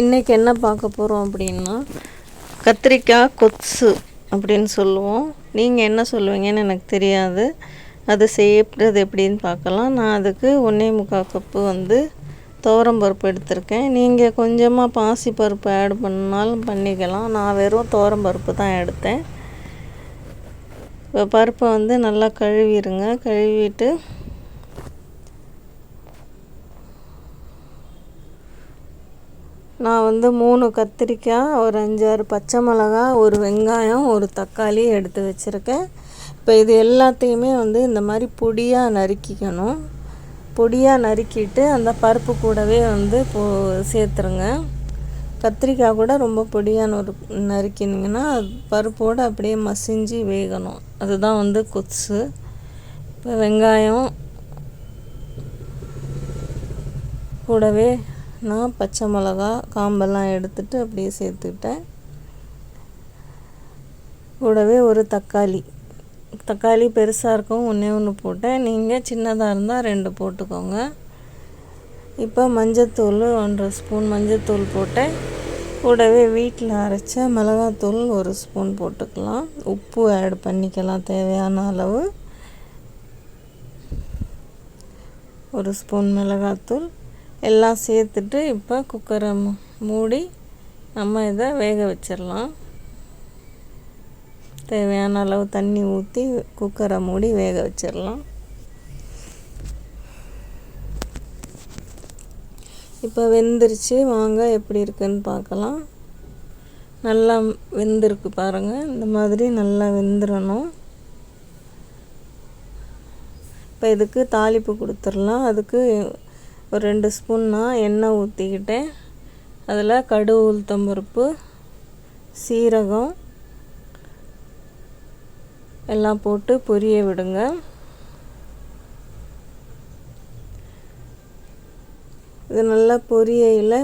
இன்றைக்கி என்ன பார்க்க போகிறோம் அப்படின்னா கத்திரிக்காய் கொத்து அப்படின்னு சொல்லுவோம். நீங்கள் என்ன சொல்லுவீங்கன்னு எனக்கு தெரியாது. அது செய்யப்படுறது எப்படின்னு பார்க்கலாம். நான் அதுக்கு ஒன்றே முக்கால் கப்பு வந்து பருப்பு எடுத்திருக்கேன். நீங்கள் கொஞ்சமாக பாசி பருப்பு ஆட் பண்ணாலும் பண்ணிக்கலாம். நான் வெறும் பருப்பு தான் எடுத்தேன். இப்போ பருப்பை வந்து நல்லா கழுவிடுங்க. கழுவிட்டு நான் வந்து மூணு கத்திரிக்காய் ஒரு அஞ்சாறு பச்சை மிளகா ஒரு வெங்காயம் ஒரு தக்காளி எடுத்து வச்சுருக்கேன். இப்போ இது எல்லாத்தையுமே வந்து இந்த மாதிரி பொடியாக நறுக்கிக்கணும். பொடியாக நறுக்கிட்டு அந்த பருப்பு கூடவே வந்து போ சேர்த்துருங்க. கத்திரிக்காய் கூட ரொம்ப பொடியாக நொறு நறுக்கினீங்கன்னா பருப்போடு அப்படியே மசிஞ்சு வேகணும். அதுதான் வந்து கொத்து. இப்போ வெங்காயம் கூடவே நான் பச்சை மிளகா காம்பெல்லாம் எடுத்துட்டு அப்படியே சேர்த்துக்கிட்டேன். கூடவே ஒரு தக்காளி. தக்காளி பெருசாக இருக்கும் ஒன்றே ஒன்று போட்டேன். நீங்கள் சின்னதாக இருந்தால் ரெண்டு போட்டுக்கோங்க. இப்போ மஞ்சத்தூள் ஒன்றரை ஸ்பூன் மஞ்சத்தூள் போட்டேன். கூடவே வீட்டில் அரைச்ச மிளகாத்தூள் ஒரு ஸ்பூன் போட்டுக்கலாம். உப்பு ஆட் பண்ணிக்கலாம் தேவையான அளவு. ஒரு ஸ்பூன் மிளகாத்தூள். எல்லாம் சேர்த்துட்டு இப்போ குக்கரை மூடி நம்ம இதை வேக வச்சிடலாம். தேவையான அளவு தண்ணி ஊற்றி குக்கரை மூடி வேக வச்சிடலாம். இப்போ வெந்துருச்சு. வாங்க எப்படி இருக்குன்னு பார்க்கலாம். நல்லா வெந்திருக்கு பாருங்கள் இந்த மாதிரி நல்லா வெந்துடணும் இப்போ இதுக்கு தாளிப்பு கொடுத்துடலாம். அதுக்கு ஒரு ரெண்டு ஸ்பூன் நான் எண்ணெய் ஊற்றிக்கிட்டேன் அதில் கடுகு உளுத்தம்பருப்பு சீரகம் எல்லாம் போட்டு பொரிய விடுங்க. இது நல்லா பொரியையில்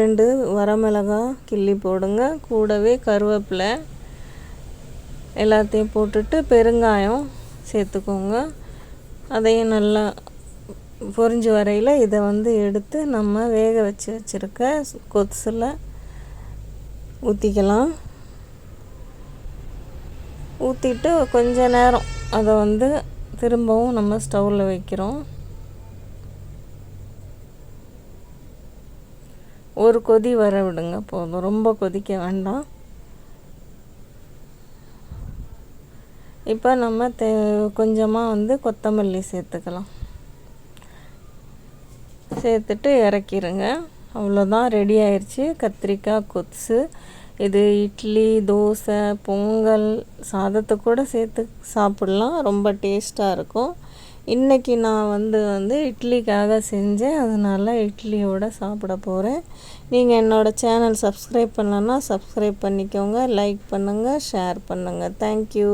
ரெண்டு வரமிளகாய் கிள்ளி போடுங்க. கூடவே கருவேப்பிலை எல்லாத்தையும் போட்டுட்டு பெருங்காயம் சேர்த்துக்கோங்க. அதையும் நல்லா பொறிஞ்சு வரையில் இதை வந்து எடுத்து நம்ம வேக வச்சு வச்சுருக்க கொத்துசில் ஊற்றிக்கலாம் ஊற்றிட்டு கொஞ்ச நேரம் அதை வந்து திரும்பவும் நம்ம ஸ்டவ்வில் வைக்கிறோம். ஒரு கொதி வர விடுங்க போதும். ரொம்ப கொதிக்க வேண்டாம். இப்போ நம்ம தே கொஞ்சமாக வந்து கொத்தமல்லி சேர்த்துக்கலாம். சேர்த்துட்டு இறக்கிடுங்க அவ்வளோதான் ரெடி ஆயிடுச்சு கத்திரிக்காய் கொத்து இது இட்லி தோசை பொங்கல் சாதத்தை கூட சேர்த்து சாப்பிட்லாம். ரொம்ப டேஸ்ட்டாக இருக்கும். இன்றைக்கி நான் வந்து வந்து இட்லிக்காக செஞ்சேன். அதனால் இட்லியோடு சாப்பிட போகிறேன் நீங்கள் என்னோடய சேனல் சப்ஸ்கிரைப் பண்ணலன்னா சப்ஸ்கிரைப் பண்ணிக்கோங்க. லைக் பண்ணுங்கள் ஷேர் பண்ணுங்கள் தேங்க்யூ